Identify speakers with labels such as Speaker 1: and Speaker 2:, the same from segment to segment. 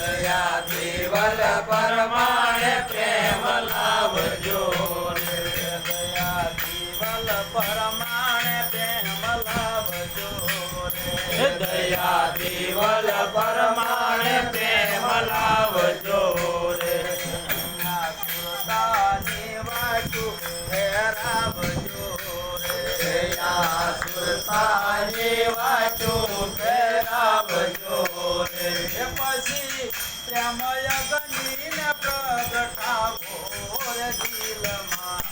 Speaker 1: દયા દેવલ પરમાણે પ્રેમ લાવજો
Speaker 2: દયા જીવલ પરમાણે પ્રેમ લાવજો
Speaker 1: દયા દેવલ પરમાણે પ્રેમ લાવજો રે
Speaker 2: સુરતાની વાટુ ફેરાવજો રે
Speaker 1: આ
Speaker 2: પ્રેમય ગણીને પ્રગટાવો રે દિલમાં.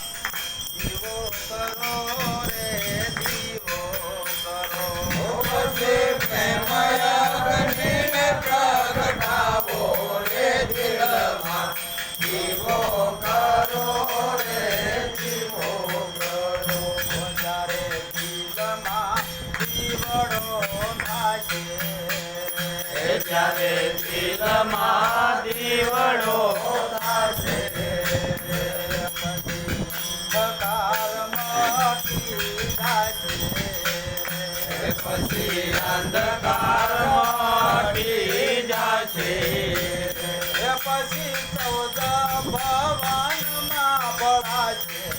Speaker 2: દીવો કરો રે દીવો કરો.
Speaker 1: પછી પ્રેમય ગણીને પ્રગટાવો રે દિલમાં. કરો રે જીવો કરો.
Speaker 2: જ્યારે દિલમાં દીવડો
Speaker 1: દિલમાં પછી અંધકાર જશે
Speaker 2: પછી ચૌદ ભવનમાં બળાશે